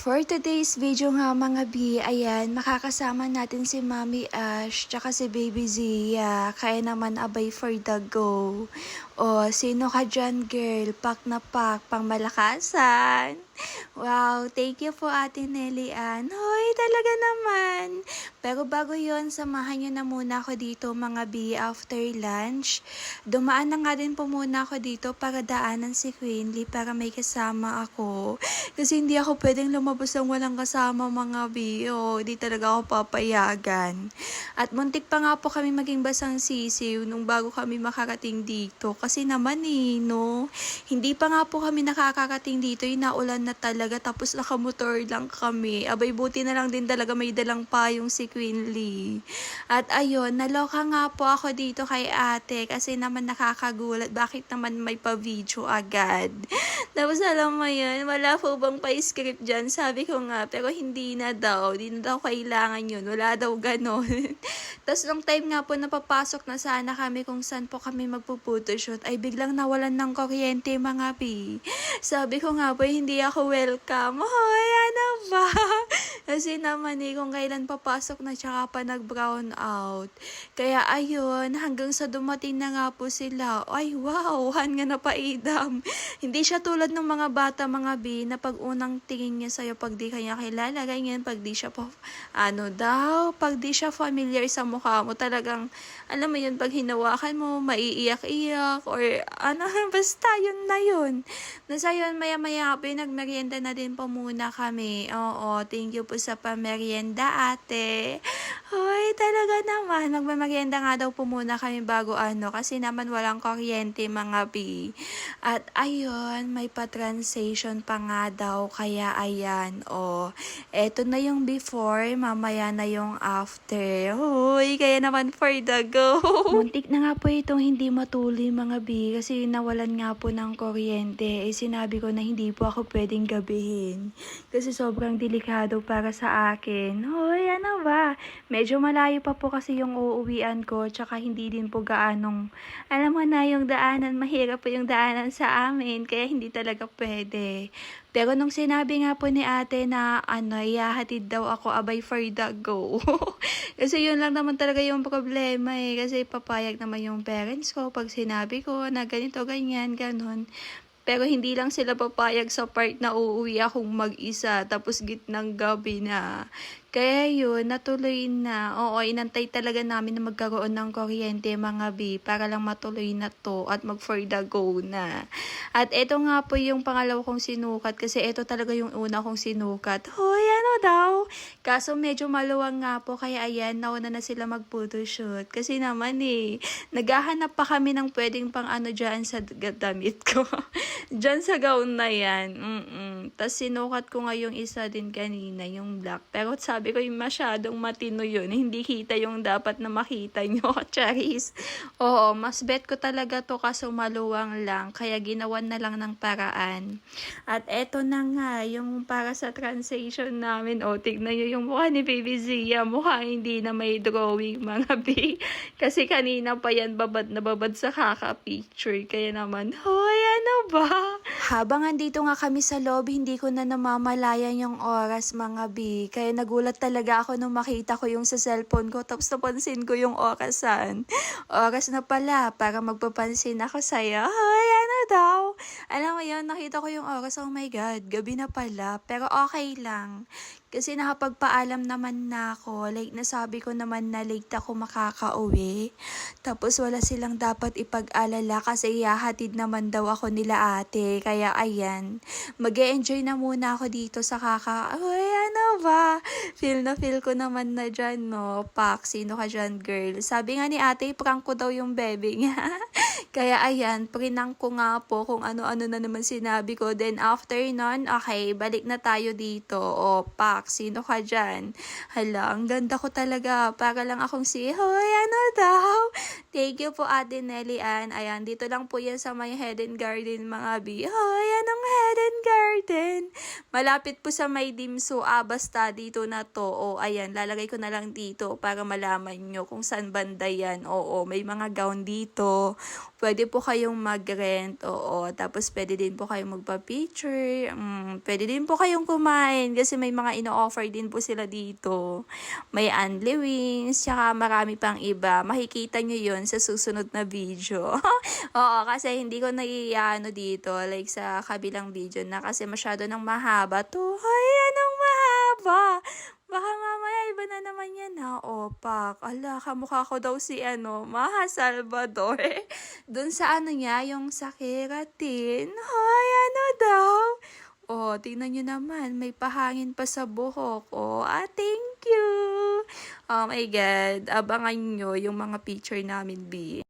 For today's video nga mga B, ayan, makakasama natin si Mami Ash, tsaka si Baby Zia. Kaya naman abay for the go. O, sino ka dyan girl? Pak na pak, pang malakasan. Wow, thank you po Ate Nelly Ann. Hoy, talaga naman. Pero bago yon samahan nyo na muna ako dito mga B after lunch. Dumaan na nga din po muna ako dito para daanan si Queenly para may kasama ako. Kasi hindi ako pwedeng lumabas ng walang kasama mga B. O, di talaga ako papayagan. At muntik pa nga po kami maging basang sisiw nung bago kami makarating dito. Kasi naman eh, no? Hindi pa nga po kami nakakarating dito. Yung naulan na talaga. Tapos nakamotor lang kami. Abay, buti na lang din talaga may dalang payong si Queen Lee. At ayun, naloka nga po ako dito kay ate. Kasi naman nakakagulat. Bakit naman may pa-video agad? Tapos alam mo yun, wala po bang pa-script dyan? Sabi ko nga, pero hindi na daw. Hindi na daw kailangan yun. Wala daw ganon. Tapos nung time nga po napapasok na sana kami kung saan po kami magpo-photoshoot, ay biglang nawalan ng kuryente mga pi. Sabi ko nga po, hindi ako welcome. Hoy, ano ba? Kasi naman eh, kung kailan papasok na tsaka pa nag-brown out. Kaya ayun, hanggang sa dumating na nga po sila, ay wow, han nga napaidam. hindi siya tulad ng mga bata, mga bi, na pag unang tingin niya sa'yo, pag di kanya kilala, ganyan, pag di siya pa, ano daw, pag di siya familiar sa mukha mo, talagang, alam mo yun, pag hinawakan mo, maiiyak-iyak, or ano, basta yun na yun. Nasa yun, maya-maya po, nagmerienda na din po muna kami. Oo, thank you po sa pamerienda, ate. Hoy, talaga naman. Magmamerienda nga daw po muna kami bago ano, kasi naman walang kuryente, mga bi. At ayun, may pa-translation pa nga daw, kaya ayan, oh. Eto na yung before, mamaya na yung after. Hoy, kaya naman for the go. Muntik na nga po itong hindi matuloy mga bi, kasi nawalan nga po ng kuryente. Eh, sinabi ko na hindi po ako pwedeng gabihin. Kasi sobrang delikado para sa akin. Hoy, ano ba? Medyo malayo pa po kasi yung uuwian ko, tsaka hindi din po gaanong, alam mo na yung daanan, mahirap po yung daanan sa amin, kaya hindi talaga pwede. Pero nung sinabi nga po ni ate na ano, ihahatid daw ako abay for the go. kasi yun lang naman talaga yung problema eh. Kasi papayag naman yung parents ko pag sinabi ko na ganito, ganyan, ganon. Pero hindi lang sila papayag sa part na uuwi akong mag-isa tapos gitnang gabi na. Kaya yun, natuloy na. Oo, inantay talaga namin na magkaroon ng kuryente mga B para lang matuloy na to at mag for the go na. At ito nga po yung pangalawa kong sinukat kasi ito talaga yung una kong sinukat. Hoy, ano daw? Kaso medyo maluwang nga po kaya ayan, nauna na sila mag photoshoot. Kasi naman eh, naghahanap pa kami ng pwedeng pang ano dyan sa damit ko. dyan sa gown na yan. Mm-mm. Tapos sinukat ko nga yung isa din kanina, yung black. Pero sabi ko yung masyadong matino yun. Hindi kita yung dapat na makita nyo, Charis. Oo, mas bet ko talaga to kaso maluwang lang. Kaya ginawan na lang ng paraan. At eto na nga, yung para sa translation namin. O, tignan nyo yung mukha ni Baby Zia. Mukha hindi na may drawing, mga B. Kasi kanina pa yan babad na babad sa kaka-picture. Kaya naman, hoy, ano ba? Habang andito nga kami sa loob, hindi ko na namamalayan yung oras, mga B. Kaya nagulat talaga ako nung makita ko yung sa cellphone ko. Tapos napansin ko yung orasan. Oras na pala para magpapansin ako sa'yo. Hoy, daw? Alam mo yun, nakita ko yung oras. Oh my God, gabi na pala. Pero okay lang. Kasi nakapagpaalam naman na ako. Like, nasabi ko naman na late ako makakauwi. Tapos wala silang dapat ipag-alala kasi ihahatid naman daw ako nila ate. Kaya ayan, mag enjoy na muna ako dito sa kaka... Uy, ano ba? Feel na feel ko naman na dyan, no? Pak, sino ka dyan, girl? Sabi nga ni ate, prank ko daw yung bebe niya. Kaya ayan, prinang ko nga po kung ano-ano na naman sinabi ko. Then after nun, okay, balik na tayo dito. O, pak, sino ka dyan? Hala, ang ganda ko talaga. Para lang akong si, hoy, ano daw? Thank you po, Ate Nelly Ann. Ayan, dito lang po yan sa may Head and Garden, mga B. Hoy, Garden? Malapit po sa may dimso. Ah, basta dito na to. O, ayan, lalagay ko na lang dito para malaman nyo kung saan banda yan. Oo, may mga gown dito. Pwede po kayong mag-rent. Oo, tapos pwede din po kayong magpa-picture. Mm, pwede din po kayong kumain kasi may mga ino-offer din po sila dito. May Anli Wings, tsaka marami pang iba. Makikita nyo yun sa susunod na video. Oo, kasi hindi ko naiano dito, like sa kabilang video na kasi masyado nang mahaba to. Ay, anong mahaba? Baka mamaya iba na naman yan ha. Opak. Ala, kamukha ko daw si ano, Maha Salvador. Doon sa ano niya, yung sa keratin. Ay, ano daw? Oh, tingnan nyo naman, may pahangin pa sa buhok. Oh, ah, thank you. Oh my God, abangan nyo yung mga picture namin, B.